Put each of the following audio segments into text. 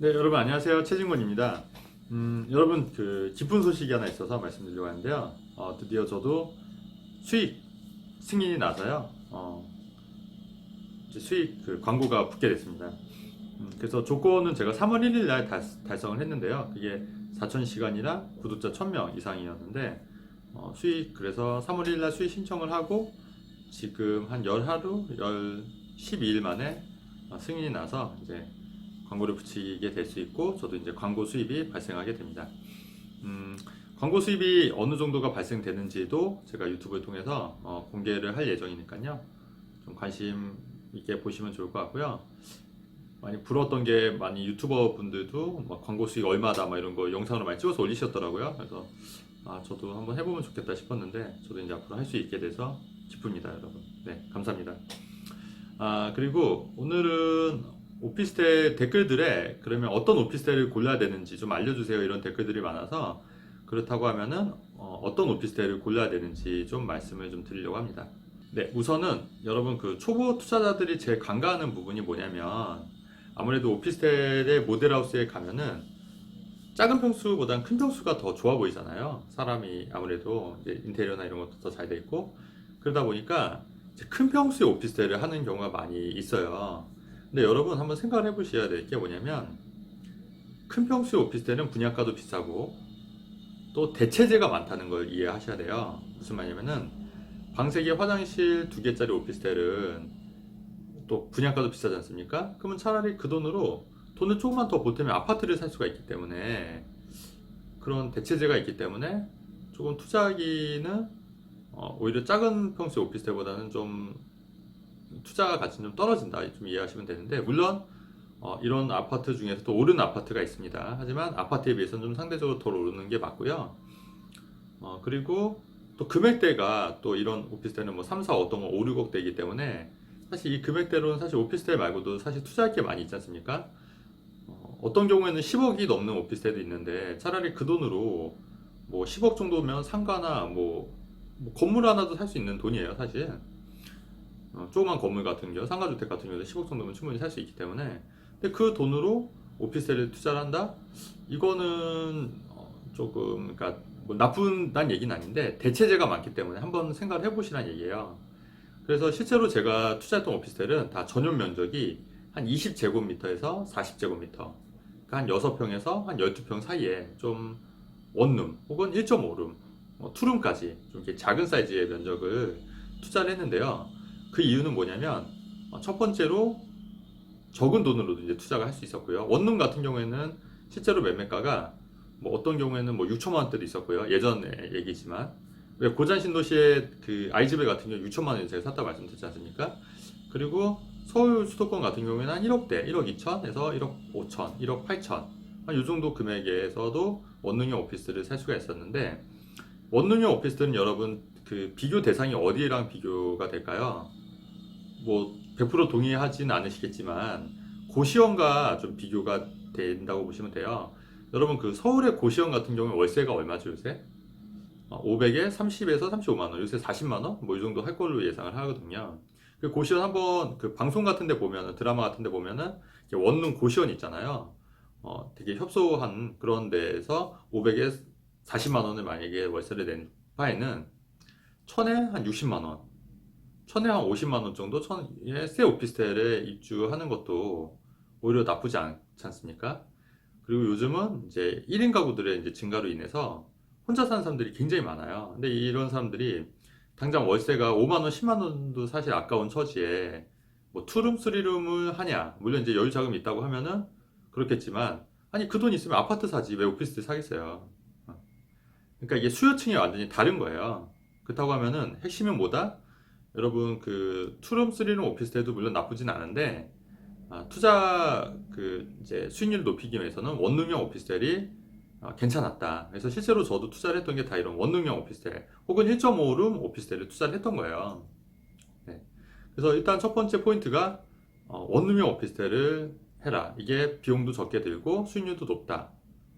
네, 여러분 안녕하세요. 최진권입니다. 음, 여러분 그 기쁜 소식이 하나 있어서 말씀드리려고 하는데요. 어, 드디어 저도 수익 승인이 나서요. 어, 수익 그 광고가 붙게 됐습니다. 음, 그래서 조건은 제가 3월 1일 날 달, 달성을 했는데요. 그게 4,000시간이나 구독자 1,000명 이상이었는데 어, 수익 그래서 3월 1일 날 수익 신청을 하고 지금 한 열하루, 열 12일 만에 어, 승인이 나서 이제 광고를 붙이게 될 수 있고 저도 이제 광고 수입이 발생하게 됩니다. 음, 광고 수입이 어느 정도가 발생되는지도 제가 유튜브를 통해서 어, 공개를 할 예정이니까요. 좀 관심 있게 보시면 좋을 것 같고요. 많이 부러웠던 게 많이 유튜버 분들도 막 광고 수익 얼마다 막 이런 거 영상으로 많이 찍어서 올리셨더라고요. 그래서 아 저도 한번 해보면 좋겠다 싶었는데 저도 이제 앞으로 할 수 있게 돼서 기쁩니다, 여러분. 네, 감사합니다. 아 그리고 오늘은 오피스텔 댓글들에 그러면 어떤 오피스텔을 골라야 되는지 좀 알려주세요 이런 댓글들이 많아서 그렇다고 하면은 어, 떤 오피스텔을 골라야 되는지 좀 말씀을 좀 드리려고 합니다. 네, 우선은 여러분 그 초보 투자자들이 제일 간과하는 부분이 뭐냐면 아무래도 오피스텔의 모델하우스에 가면은 작은 평수보다는 큰 평수가 더 좋아 보이잖아요. 사람이 아무래도 인테리어나 이런 것도 더 잘 돼 있고 그러다 보니까 큰 평수의 오피스텔을 하는 경우가 많이 있어요. 근데 여러분 한번 생각을 해보셔야 될 게 뭐냐면 큰 평수의 오피스텔은 분양가도 비싸고 또 대체재가 많다는 걸 이해하셔야 돼요. 무슨 말이냐면은 방 3개 화장실 2개짜리 오피스텔은 또 분양가도 비싸지 않습니까? 그러면 차라리 그 돈으로 돈을 조금만 더 보태면 아파트를 살 수가 있기 때문에 그런 대체재가 있기 때문에 조금 투자하기는 어, 오히려 작은 평수의 오피스텔보다는 좀 투자 가치는 좀 떨어진다 좀 이해하시면 되는데 물론 어, 이런 아파트 중에서 또 오르는 아파트가 있습니다. 하지만 아파트에 비해서는 좀 상대적으로 덜 오르는 게 맞고요. 어, 그리고 또 금액대가 또 이런 오피스텔은 뭐 3, 4, 어떤 거 5, 6억대이기 때문에 사실 이 금액대로는 사실 오피스텔 말고도 사실 투자할 게 많이 있지 않습니까? 어, 어떤 경우에는 10억이 넘는 오피스텔도 있는데 차라리 그 돈으로 뭐 10억 정도면 상가나 뭐, 뭐 건물 하나도 살 수 있는 돈이에요, 사실. 어, 조그만 건물 같은 경우, 상가주택 같은 경우도 10억 정도면 충분히 살 수 있기 때문에 근데 그 돈으로 오피스텔에 투자를 한다? 이거는 어, 조금 그러니까 뭐 나쁜다는 얘기는 아닌데 대체재가 많기 때문에 한번 생각을 해보시라는 얘기예요. 그래서 실제로 제가 투자했던 오피스텔은 다 전용 면적이 한 20제곱미터에서 40제곱미터 그러니까 한 6평에서 한 12평 사이에 좀 원룸 혹은 1.5룸 뭐 투룸까지 좀 이렇게 작은 사이즈의 면적을 투자를 했는데요. 그 이유는 뭐냐면 어, 첫 번째로 적은 돈으로도 이제 투자가 할 수 있었고요. 원룸 같은 경우에는 실제로 매매가가 뭐 어떤 경우에는 뭐 6천만 원대도 있었고요. 예전의 얘기지만 왜 고잔 신도시의 그 아이즈벨 같은 경우 6천만 원에 제가 샀다 말씀드렸지 않습니까? 그리고 서울 수도권 같은 경우에는 한 1억대, 1억 2천에서 1억 5천, 1억 8천 한이 정도 금액에서도 원룸형 오피스를 살 수가 있었는데 원룸형 오피스텔은 여러분 그 비교 대상이 어디랑 비교가 될까요? 뭐 100% 동의하진 않으시겠지만 고시원과 좀 비교가 된다고 보시면 돼요. 여러분 그 서울의 고시원 같은 경우에 월세가 얼마죠 요새? 500에 30에서 35만 원, 요새 40만 원 뭐 이 정도 할 걸로 예상을 하거든요. 그 고시원 한번 그 방송 같은 데 보면은 드라마 같은 데 보면은 이렇게 원룸 고시원 있잖아요. 어, 되게 협소한 그런 데에서 500에 40만 원을 만약에 월세를 낸 바에는 천에 한 60만 원, 천에 한 50만 원 정도 천에 새 오피스텔에 입주하는 것도 오히려 나쁘지 않지 않습니까? 그리고 요즘은 이제 1인 가구들의 이제 증가로 인해서 혼자 사는 사람들이 굉장히 많아요. 근데 이런 사람들이 당장 월세가 5만 원, 10만 원도 사실 아까운 처지에 뭐 투룸, 쓰리룸을 하냐? 물론 이제 여유 자금이 있다고 하면은 그렇겠지만 아니 그 돈 있으면 아파트 사지 왜 오피스텔 사겠어요? 어. 그러니까 이게 수요층이 완전히 다른 거예요. 그렇다고 하면은 핵심은 뭐다? 여러분 그 투룸, 쓰리룸 오피스텔도 물론 나쁘진 않은데 아, 투자 그 이제 수익률 높이기 위해서는 원룸형 오피스텔이 아, 괜찮았다. 그래서 실제로 저도 투자를 했던 게 다 이런 원룸형 오피스텔 혹은 1.5룸 오피스텔을 투자를 했던 거예요. 네. 그래서 일단 첫 번째 포인트가 어, 원룸형 오피스텔을 해라. 이게 비용도 적게 들고 수익률도 높다.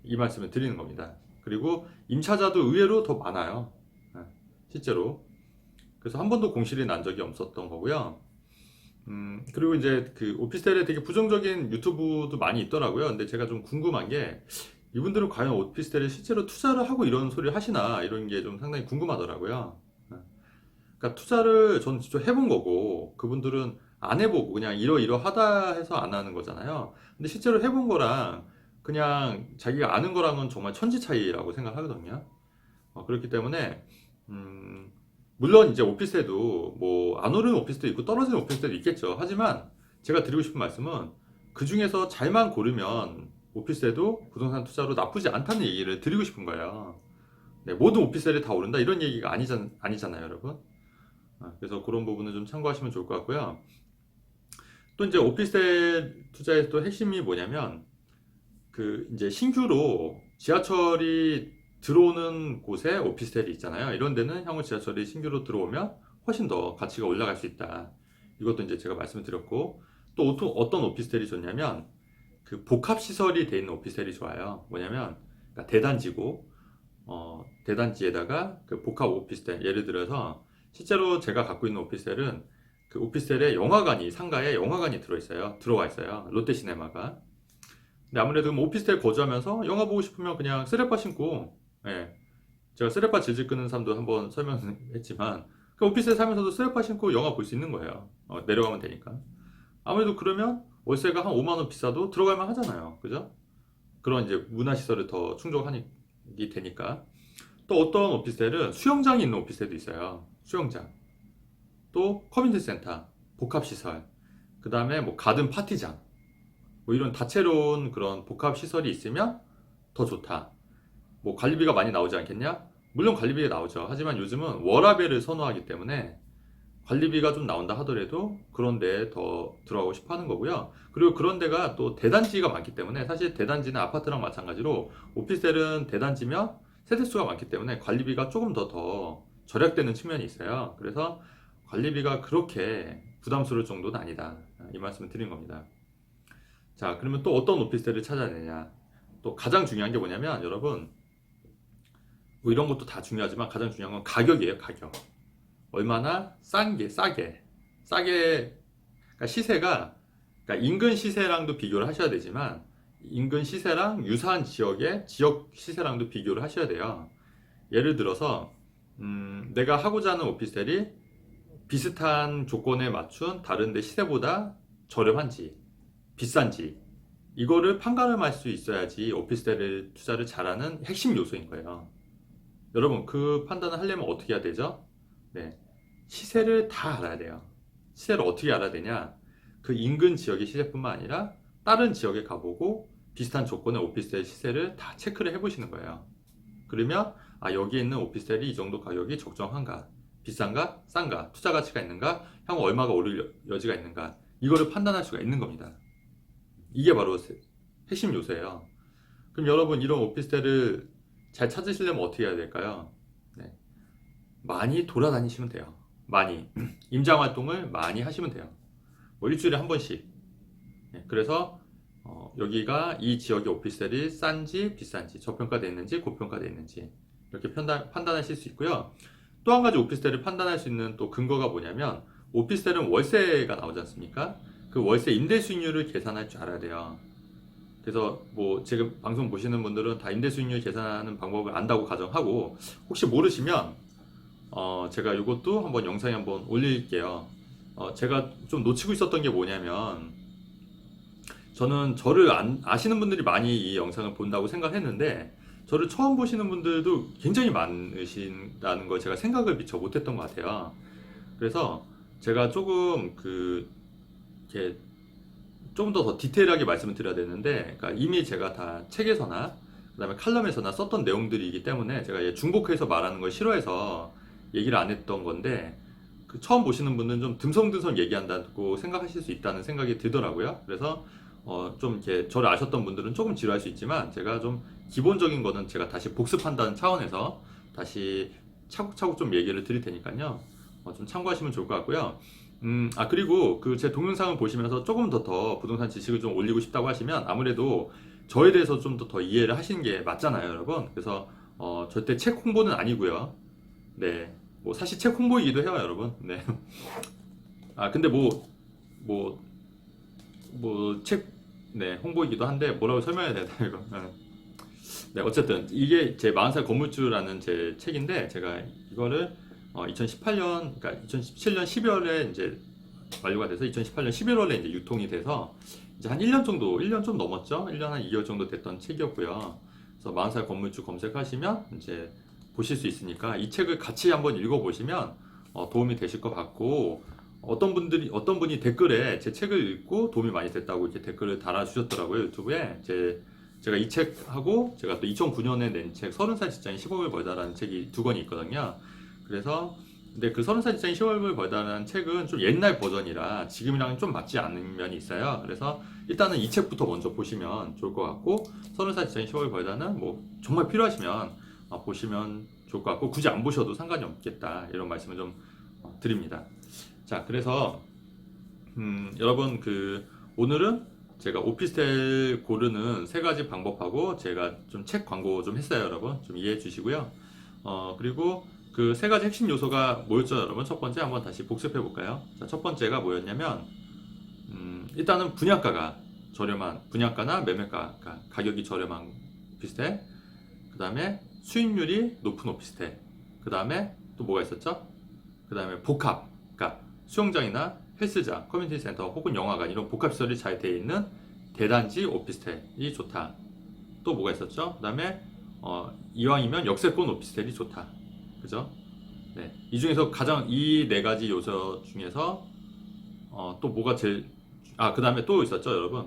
이 말씀을 드리는 겁니다. 그리고 임차자도 의외로 더 많아요. 네, 실제로. 그래서 한 번도 공실이 난 적이 없었던 거고요. 음, 그리고 이제 그 오피스텔에 되게 부정적인 유튜브도 많이 있더라고요. 근데 제가 좀 궁금한 게 이분들은 과연 오피스텔에 실제로 투자를 하고 이런 소리를 하시나 이런 게 좀 상당히 궁금하더라고요. 그러니까 투자를 저는 직접 해본 거고 그분들은 안 해보고 그냥 이러이러하다 해서 안 하는 거잖아요. 근데 실제로 해본 거랑 그냥 자기가 아는 거랑은 정말 천지 차이라고 생각하거든요. 어, 그렇기 때문에 음, 물론 이제 오피스텔도 뭐 안 오르는 오피스텔도 있고 떨어지는 오피스텔도 있겠죠. 하지만 제가 드리고 싶은 말씀은 그 중에서 잘만 고르면 오피스텔도 부동산 투자로 나쁘지 않다는 얘기를 드리고 싶은 거예요. 네, 모든 오피스텔이 다 오른다 이런 얘기가 아니잖, 아니잖아요, 여러분. 아, 그래서 그런 부분은 좀 참고하시면 좋을 것 같고요. 또 이제 오피스텔 투자의 또 핵심이 뭐냐면 그 이제 신규로 지하철이 들어오는 곳에 오피스텔이 있잖아요. 이런 데는 향후 지하철이 신규로 들어오면 훨씬 더 가치가 올라갈 수 있다. 이것도 이제 제가 말씀을 드렸고 또 어떤- 오피스텔이 좋냐면 그 복합 시설이 돼 있는 오피스텔이 좋아요. 뭐냐면 그러니까 대단지고 어, 대단지에다가 그 복합 오피스텔 예를 들어서 실제로 제가 갖고 있는 오피스텔은 그 오피스텔에 영화관이 상가에 영화관이 들어 있어요. 들어와 있어요. 롯데시네마가. 근데 아무래도 뭐 오피스텔 거주하면서 영화 보고 싶으면 그냥 쓰레빠 신고 예. 제가 쓰레빠 질질 끄는 사람도 한번 설명했지만 그 오피스텔 살면서도 쓰레빠 신고 영화 볼 수 있는 거예요. 어, 내려가면 되니까. 아무래도 그러면 월세가 한 5만 원 비싸도 들어갈만 하잖아요. 그죠? 그런 이제 문화 시설을 더 충족하니 되니까. 또 어떤 오피스텔은 수영장이 있는 오피스텔도 있어요. 수영장. 또 커뮤니티 센터, 복합 시설. 그다음에 뭐 가든 파티장. 뭐 이런 다채로운 그런 복합 시설이 있으면 더 좋다. 뭐 관리비가 많이 나오지 않겠냐? 물론 관리비가 나오죠. 하지만 요즘은 워라벨을 선호하기 때문에 관리비가 좀 나온다 하더라도 그런 데에 더 들어가고 싶어 하는 거고요. 그리고 그런 데가 또 대단지가 많기 때문에 사실 대단지는 아파트랑 마찬가지로 오피스텔은 대단지면 세대수가 많기 때문에 관리비가 조금 더 더 절약되는 측면이 있어요. 그래서 관리비가 그렇게 부담스러울 정도는 아니다. 이 말씀을 드린 겁니다. 자, 그러면 또 어떤 오피스텔을 찾아내냐? 또 가장 중요한 게 뭐냐면 여러분 뭐 이런 것도 다 중요하지만 가장 중요한 건 가격이에요, 가격. 얼마나 싼 게, 싸게. 싸게, 그러니까 시세가, 그러니까 인근 시세랑도 비교를 하셔야 되지만, 인근 시세랑 유사한 지역의 지역 시세랑도 비교를 하셔야 돼요. 예를 들어서, 음, 내가 하고자 하는 오피스텔이 비슷한 조건에 맞춘 다른데 시세보다 저렴한지, 비싼지, 이거를 판가름할 수 있어야지 오피스텔을 투자를 잘하는 핵심 요소인 거예요. 여러분, 그 판단을 하려면 어떻게 해야 되죠? 네. 시세를 다 알아야 돼요. 시세를 어떻게 알아야 되냐? 그 인근 지역의 시세뿐만 아니라 다른 지역에 가보고 비슷한 조건의 오피스텔 시세를 다 체크를 해보시는 거예요. 그러면 아 여기에 있는 오피스텔이 이 정도 가격이 적정한가? 비싼가? 싼가? 투자 가치가 있는가? 향후 얼마가 오를 여- 여지가 있는가? 이거를 판단할 수가 있는 겁니다. 이게 바로 세- 핵심 요소예요. 그럼 여러분 이런 오피스텔을 잘 찾으시려면 어떻게 해야 될까요? 네. 많이 돌아다니시면 돼요. 많이 임장 활동을 많이 하시면 돼요. 뭐 일주일에 한 번씩. 네, 그래서 어, 여기가 이 지역의 오피스텔이 싼지 비싼지 저평가되어 있는지 고평가되어 있는지 이렇게 판단, 판단하실 수 있고요. 또 한 가지 오피스텔을 판단할 수 있는 또 근거가 뭐냐면 오피스텔은 월세가 나오지 않습니까? 그 월세 임대 수익률을 계산할 줄 알아야 돼요. 그래서 뭐 지금 방송 보시는 분들은 다 임대 수익률 계산하는 방법을 안다고 가정하고 혹시 모르시면 어, 제가 이것도 한번 영상에 한번 올릴게요. 어, 제가 좀 놓치고 있었던 게 뭐냐면, 저는 저를 안- 아시는 분들이 많이 이 영상을 본다고 생각했는데, 저를 처음 보시는 분들도 굉장히 많으신다는 걸 제가 생각을 미처 못했던 것 같아요. 그래서 제가 조금 그, 이렇게 좀더더 디테일하게 말씀을 드려야 되는데, 그러니까 이미 제가 다 책에서나, 그 다음에 칼럼에서나 썼던 내용들이기 때문에 제가 얘 중복해서 말하는 걸 싫어해서 얘기를 안 했던 건데 그 처음 보시는 분은 좀 듬성듬성 얘기한다고 생각하실 수 있다는 생각이 들더라고요. 그래서 어, 좀 이렇게 저를 아셨던 분들은 조금 지루할 수 있지만 제가 좀 기본적인 거는 제가 다시 복습한다는 차원에서 다시 차곡차곡 좀 얘기를 드릴 테니까요. 어, 좀 참고하시면 좋을 것 같고요. 음, 아 그리고 그 제 동영상을 보시면서 조금 더 더 부동산 지식을 좀 올리고 싶다고 하시면 아무래도 저에 대해서 좀 더 더 이해를 하시는 게 맞잖아요, 여러분. 그래서 어, 절대 책 홍보는 아니고요. 네. 뭐 사실 책 홍보이기도 해요, 여러분. 네. 아 근데 뭐 뭐 뭐 책 네, 홍보이기도 한데 뭐라고 설명해야 되나 이거. 네. 네, 어쨌든 이게 제 40살 건물주라는 제 책인데 제가 이거를 어, 2018년 그러니까 2017년 12월에 이제 완료가 돼서 2018년 11월에 이제 유통이 돼서 이제 한 1년 정도, 1년 좀 넘었죠? 1년 한 2개월 정도 됐던 책이었고요. 그래서 40살 건물주 검색하시면 이제 보실 수 있으니까 이 책을 같이 한번 읽어보시면 어, 도움이 되실 것 같고 어떤 분들이 어떤 분이 댓글에 제 책을 읽고 도움이 많이 됐다고 이렇게 댓글을 달아주셨더라고요 유튜브에 제 제가 이 책하고 제가 또 2009년에 낸 책 30살 직장인 10억을 벌다라는 책이 두 권이 있거든요. 그래서 근데 그 30살 직장인 10억을 벌다라는 책은 좀 옛날 버전이라 지금이랑 좀 맞지 않는 면이 있어요. 그래서 일단은 이 책부터 먼저 보시면 좋을 것 같고 30살 직장인 10억을 벌다는 뭐 정말 필요하시면 어, 보시면 좋을 것 같고 굳이 안 보셔도 상관이 없겠다 이런 말씀을 좀 어, 드립니다. 자 그래서 음, 여러분 그 오늘은 제가 오피스텔 고르는 세 가지 방법하고 제가 좀 책 광고 좀 했어요 여러분 좀 이해해 주시고요 어 그리고 그 세 가지 핵심 요소가 뭐였죠 여러분? 첫 번째 한번 다시 복습해 볼까요? 자 첫 번째가 뭐였냐면 음, 일단은 분양가가 저렴한 분양가나 매매가 가격이 저렴한 오피스텔 그 다음에 수익률이 높은 오피스텔 그 다음에 또 뭐가 있었죠? 그 다음에 복합 그러니까 수영장이나 헬스장, 커뮤니티 센터 혹은 영화관 이런 복합 시설이 잘 되어 있는 대단지 오피스텔이 좋다. 또 뭐가 있었죠? 그 다음에 어, 이왕이면 역세권 오피스텔이 좋다. 그죠? 네. 이 중에서 가장 이 네 가지 요소 중에서 어, 또 뭐가 제일 아 그 다음에 또 있었죠, 여러분.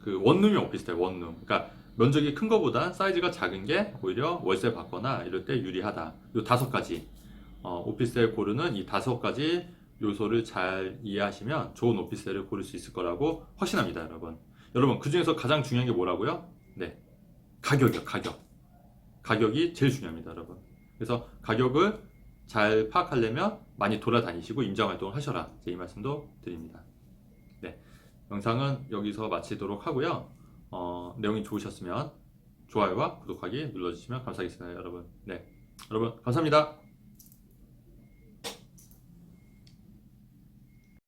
그 원룸형 오피스텔 원룸. 그러니까 면적이 큰 거보다 사이즈가 작은 게 오히려 월세 받거나 이럴 때 유리하다. 요 다섯 가지 어, 오피스텔 고르는 이 다섯 가지 요소를 잘 이해하시면 좋은 오피스텔을 고를 수 있을 거라고 확신합니다, 여러분. 여러분, 그 중에서 가장 중요한 게 뭐라고요? 네. 가격이요, 가격. 가격이 제일 중요합니다, 여러분. 그래서 가격을 잘 파악하려면 많이 돌아다니시고 임장 활동을 하셔라. 제이 말씀도 드립니다. 네. 영상은 여기서 마치도록 하고요. 어, 내용이 좋으셨으면 좋아요와 구독하기 눌러주시면 감사하겠습니다, 여러분. 네. 여러분, 감사합니다.